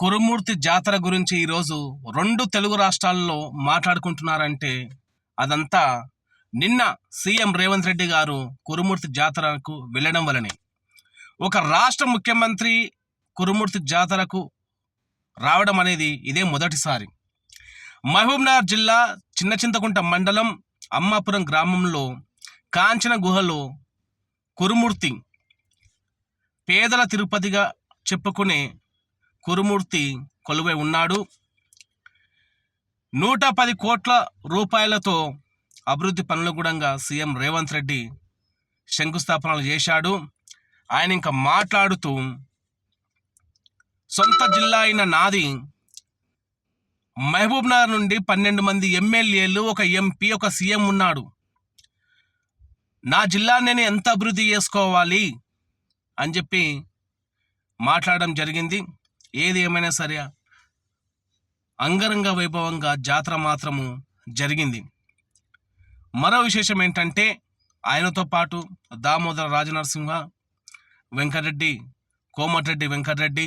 కురుమూర్తి జాతర గురించి ఈరోజు రెండు తెలుగు రాష్ట్రాల్లో మాట్లాడుకుంటున్నారంటే అదంతా నిన్న సీఎం రేవంత్ రెడ్డి గారు కురుమూర్తి జాతరకు వెళ్ళడం వలనే. ఒక రాష్ట్ర ముఖ్యమంత్రి కురుమూర్తి జాతరకు రావడం అనేది ఇదే మొదటిసారి. మహబూబ్నగర్ జిల్లా చిన్న చింతకుంట మండలం అమ్మాపురం గ్రామంలో కాంచన గుహలో కురుమూర్తి పేదల తిరుపతిగా చెప్పుకునే కురుమూర్తి కొలువై ఉన్నాడు. నూట పది కోట్ల రూపాయలతో అభివృద్ధి పనులకు కూడా సీఎం రేవంత్ రెడ్డి శంకుస్థాపనలు చేశాడు. ఆయన ఇంకా మాట్లాడుతూ సొంత జిల్లా అయిన నాది మహబూబ్ నగర్ నుండి పన్నెండు మంది ఎమ్మెల్యేలు ఒక ఎంపీ ఒక సీఎం ఉన్నాడు. నా జిల్లా నేను ఎంత అభివృద్ధి చేసుకోవాలి అని చెప్పి మాట్లాడడం జరిగింది. ఏది ఏమైనా సరే అంగరంగ వైభవంగా జాతర మాత్రము జరిగింది. మరో విశేషం ఏంటంటే ఆయనతో పాటు దామోదర రాజనరసింహ వెంకటరెడ్డి కోమటిరెడ్డి వెంకటరెడ్డి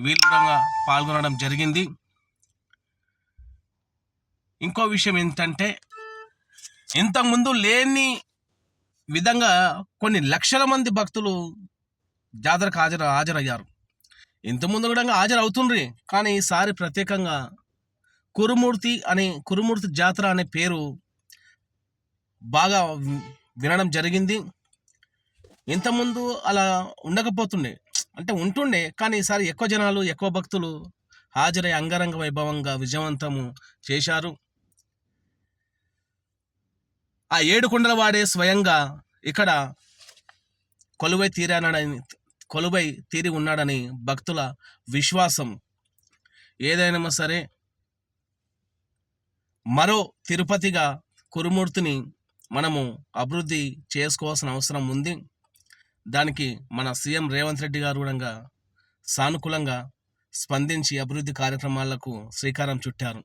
వీళ్ళు కూడా పాల్గొనడం జరిగింది. ఇంకో విషయం ఏంటంటే ఇంతకుముందు లేని విధంగా కొన్ని లక్షల మంది భక్తులు జాతరకు హాజరు హాజరయ్యారు. ఇంతకుముందు కూడా హాజరు అవుతుండ్రి కానీ ఈసారి ప్రత్యేకంగా కురుమూర్తి అనే కురుమూర్తి జాతర అనే పేరు బాగా వినడం జరిగింది. ఇంతకుముందు అలా ఉండకపోతుండే. అంటే ఉంటుండే కానీ ఈసారి ఎక్కువ జనాలు ఎక్కువ భక్తులు హాజరై అంగరంగ వైభవంగా విజయవంతము చేశారు. ఆ ఏడు కొండల వాడే స్వయంగా ఇక్కడ కొలువై తీరానని కొలువై తీరి ఉన్నాడని భక్తుల విశ్వాసం. ఏదైనా సరే మరో తిరుపతిగా కురుమూర్తిని మనము అభివృద్ధి చేసుకోవాల్సిన అవసరం ఉంది. దానికి మన సీఎం రేవంత్ రెడ్డి గారు కూడా సానుకూలంగా స్పందించి అభివృద్ధి కార్యక్రమాలకు శ్రీకారం చుట్టారు.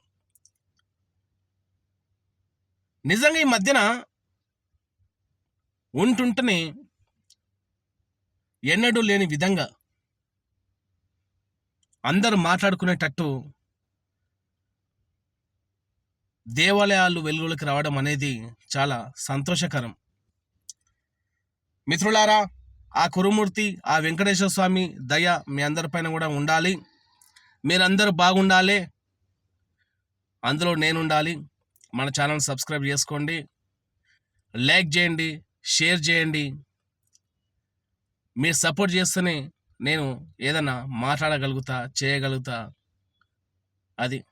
నిజంగా ఈ మధ్యన ఉంటుంటేనే ఎన్నడూ లేని విధంగా అందరూ మాట్లాడుకునేటట్టు దేవాలయాలు వెలుగులోకి రావడం అనేది చాలా సంతోషకరం. మిత్రులారా ఆ కురుమూర్తి ఆ వెంకటేశ్వర స్వామి దయ మీ అందరిపైన కూడా ఉండాలి. మీరందరూ బాగుండాలి. అందులో నేను ఉండాలి మన ఛానల్ సబ్స్క్రైబ్ చేసుకోండి. లైక్ చేయండి షేర్ చేయండి. మీరు సపోర్ట్ చేస్తేనే నేను ఏదన్నా మాట్లాడగలుగుతా చేయగలుగుతా. అది.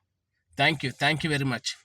Thank you thank you very much.